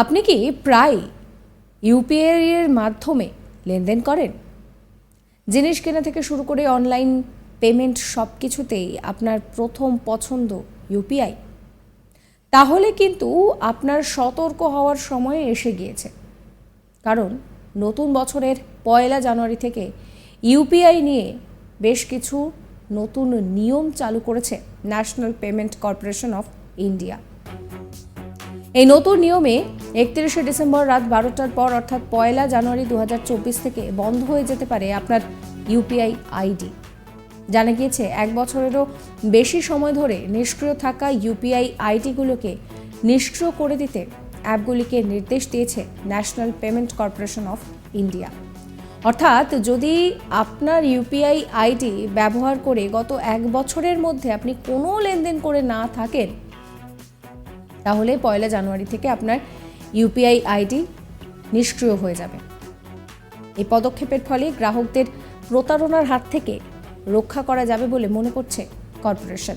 আপনি কি প্রায় ইউপিআই এর মাধ্যমে লেনদেন করেন? জিনিস কেনা থেকে শুরু করে অনলাইন পেমেন্ট সব কিছুতেই আপনার প্রথম পছন্দ ইউপিআই। তাহলে কিন্তু আপনার সতর্ক হওয়ার সময় এসে গিয়েছে। কারণ নতুন বছরের পয়লা জানুয়ারি থেকে ইউপিআই নিয়ে বেশ কিছু নতুন নিয়ম চালু করেছে National Payment Corporation of India. এই নতুন নিয়মে একত্রিশে ডিসেম্বর রাত বারোটার পর অর্থাৎ পয়লা জানুয়ারি দু হাজার চব্বিশ থেকে বন্ধ হয়ে যেতে পারে আপনার ইউপিআই আইডি। জানা গিয়েছে, এক বছরেরও বেশি সময় ধরে নিষ্ক্রিয় থাকা ইউপিআই আইডিগুলোকে নিষ্ক্রিয় করে দিতে অ্যাপগুলিকে নির্দেশ দিয়েছে National Payment Corporation of India. অর্থাৎ যদি আপনার ইউপিআই আইডি ব্যবহার করে গত এক বছরের মধ্যে আপনি কোনো লেনদেন করে না থাকেন তাহলে পয়লা জানুয়ারি থেকে আপনার ইউপিআই আইডি নিষ্ক্রিয় হয়ে যাবে। এই পদক্ষেপের ফলে গ্রাহকদের প্রতারণার হাত থেকে রক্ষা করা যাবে বলে মনে করছে কর্পোরেশন।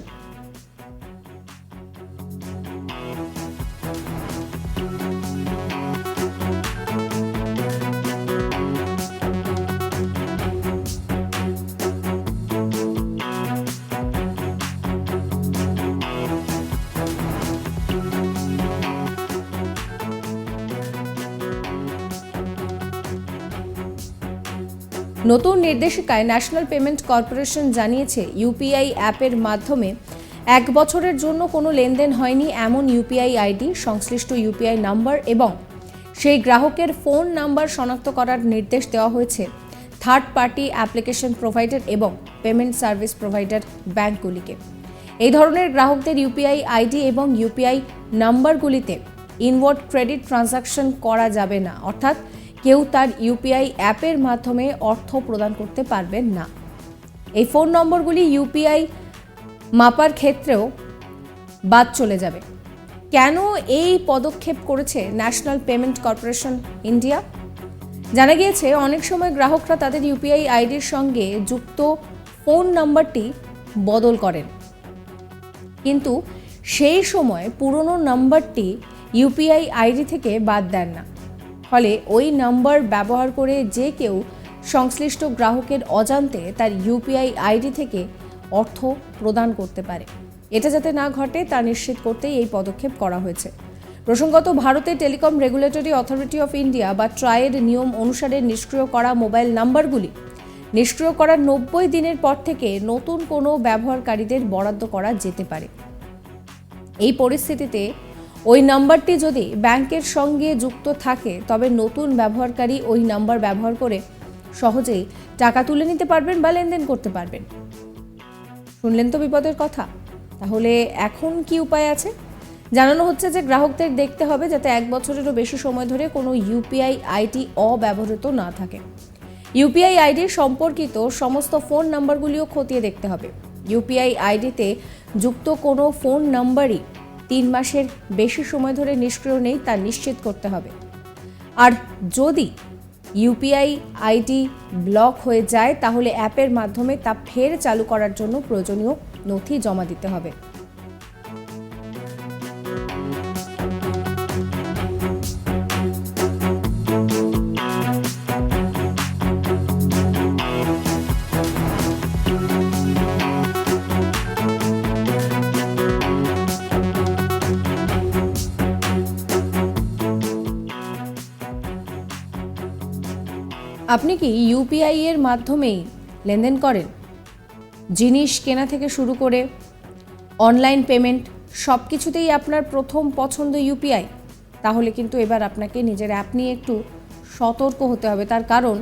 নতুন নির্দেশিকায় ন্যাশনাল পেমেন্ট কর্পোরেশন জানিয়েছে ইউপিআই অ্যাপের মাধ্যমে এক বছরের জন্য কোনো লেনদেন হয়নি এমন ইউপিআই আইডি, সংশ্লিষ্ট ইউপিআই নাম্বার এবং সেই গ্রাহকের ফোন নাম্বার শনাক্ত করার নির্দেশ দেওয়া হয়েছে। থার্ড পার্টি অ্যাপ্লিকেশন প্রোভাইডার এবং পেমেন্ট সার্ভিস প্রোভাইডার ব্যাংকগুলিকে। এই ধরনের গ্রাহকদের ইউপিআই আইডি এবং ইউপিআই নাম্বারগুলিতে ইনওয়ার্ড ক্রেডিট ট্রানজাকশন করা যাবে না। অর্থাৎ কেউ তার ইউপিআই অ্যাপের মাধ্যমে অর্থ প্রদান করতে পারবেন না। এই ফোন নম্বরগুলি ইউপিআই মাপার ক্ষেত্রেও বাদ চলে যাবে। কেন এই পদক্ষেপ করেছে ন্যাশনাল পেমেন্ট কর্পোরেশন ইন্ডিয়া? জানা গিয়েছে, অনেক সময় গ্রাহকরা তাদের ইউপিআই আইডির সঙ্গে যুক্ত ফোন নাম্বারটি বদল করেন। কিন্তু সেই সময় পুরনো নাম্বারটি ইউপিআই আইডি থেকে বাদ দেন না। ফলে ওই নাম্বার ব্যবহার করে যে কেউ সংশ্লিষ্ট গ্রাহকের অজান্তে তার ইউপিআই আইডি থেকে অর্থ প্রদান করতে পারে। এটা যাতে না ঘটে, তা নিশ্চিত করতেই এই পদক্ষেপ করা হয়েছে। প্রসঙ্গত ভারতে Telecom Regulatory Authority of India বা ট্রায়ের নিয়ম অনুসারে নিষ্ক্রিয় করা মোবাইল নাম্বারগুলি নিষ্ক্রিয় করার নব্বই দিনের পর থেকে নতুন কোনো ব্যবহারকারীদের বরাদ্দ করা যেতে পারে। এই পরিস্থিতিতে ওই নাম্বারটি যদি ব্যাংকের সঙ্গে যুক্ত থাকে, তবে নতুন ব্যবহারকারী ওই নাম্বার ব্যবহার করে সহজেই টাকা তুলে নিতে পারবেন বা লেনদেন করতে পারবেন। শুনলেন তো বিপদের কথা? তাহলে এখন কি উপায় আছে? জানানো হচ্ছে যে গ্রাহকদের দেখতে হবে যাতে এক বছরেরও বেশি সময় ধরে কোনো ইউপিআই আইডি অব্যবহৃত না থাকে। ইউপিআই আইডি সম্পর্কিত সমস্ত ফোন নাম্বারগুলিও খতিয়ে দেখতে হবে। ইউপিআই আইডিতে যুক্ত কোনো ফোন নাম্বারই তিন মাসের বেশি সময় ধরে নিষ্ক্রিয় নেই, তা নিশ্চিত করতে হবে। আর যদি ইউপিআই আইডি ব্লক হয়ে যায়, তাহলে অ্যাপের মাধ্যমে তা ফের চালু করার জন্য প্রয়োজনীয় নথি জমা দিতে হবে। আপনি কি ইউপিআই এর মাধ্যমেই লেনদেন করেন? জিনিস কেনা থেকে শুরু করে অনলাইন পেমেন্ট সব কিছুতেই আপনার প্রথম পছন্দ ইউপিআই তাহলে কিন্তু এবার আপনাকে নিজের অ্যাপ নিয়ে একটু সতর্ক হতে হবে। তার কারণ,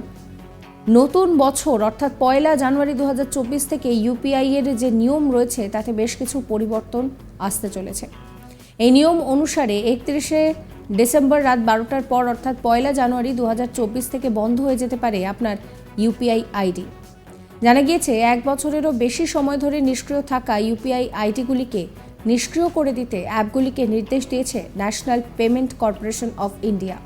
নতুন বছর, অর্থাৎ পয়লা জানুয়ারি দু হাজার চব্বিশ থেকে ইউপিআই এর যে নিয়ম রয়েছে, তাতে বেশ কিছু পরিবর্তন আসতে চলেছে। এই নিয়ম অনুসারে একত্রিশে ডিসেম্বর রাত বারোটার পর, অর্থাৎ পয়লা জানুয়ারি দু হাজার চব্বিশ থেকে বন্ধ হয়ে যেতে পারে আপনার ইউপিআই আইডি। জানা গিয়েছে, এক বছরেরও বেশি সময় ধরে নিষ্ক্রিয় থাকা ইউপিআই আইডিগুলিকে নিষ্ক্রিয় করে দিতে অ্যাপগুলিকে নির্দেশ দিয়েছে National Payment Corporation of India.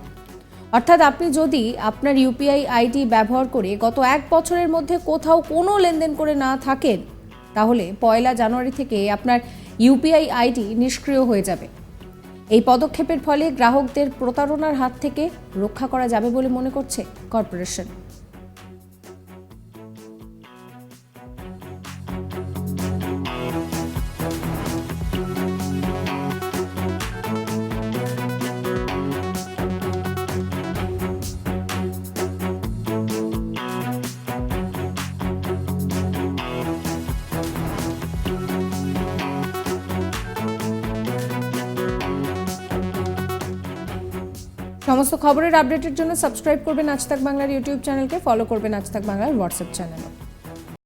অর্থাৎ আপনি যদি আপনার ইউপিআই আইডি ব্যবহার করে গত এক বছরের মধ্যে কোথাও কোনো লেনদেন করে না থাকেন, তাহলে পয়লা জানুয়ারি থেকে আপনার ইউপিআই আইডি নিষ্ক্রিয় হয়ে যাবে। এই পদক্ষেপের ফলে গ্রাহকদের প্রতারণার হাত থেকে রক্ষা করা যাবে বলে মনে করছে কর্পোরেশন। সমস্ত খবরের আপডেটের জন্য সাবস্ক্রাইব করবেন আজ তাক বাংলার ইউটিউব চ্যানেলকে ফলো করবেন আজ তাক বাংলার হোয়াটসঅ্যাপ চ্যানেলও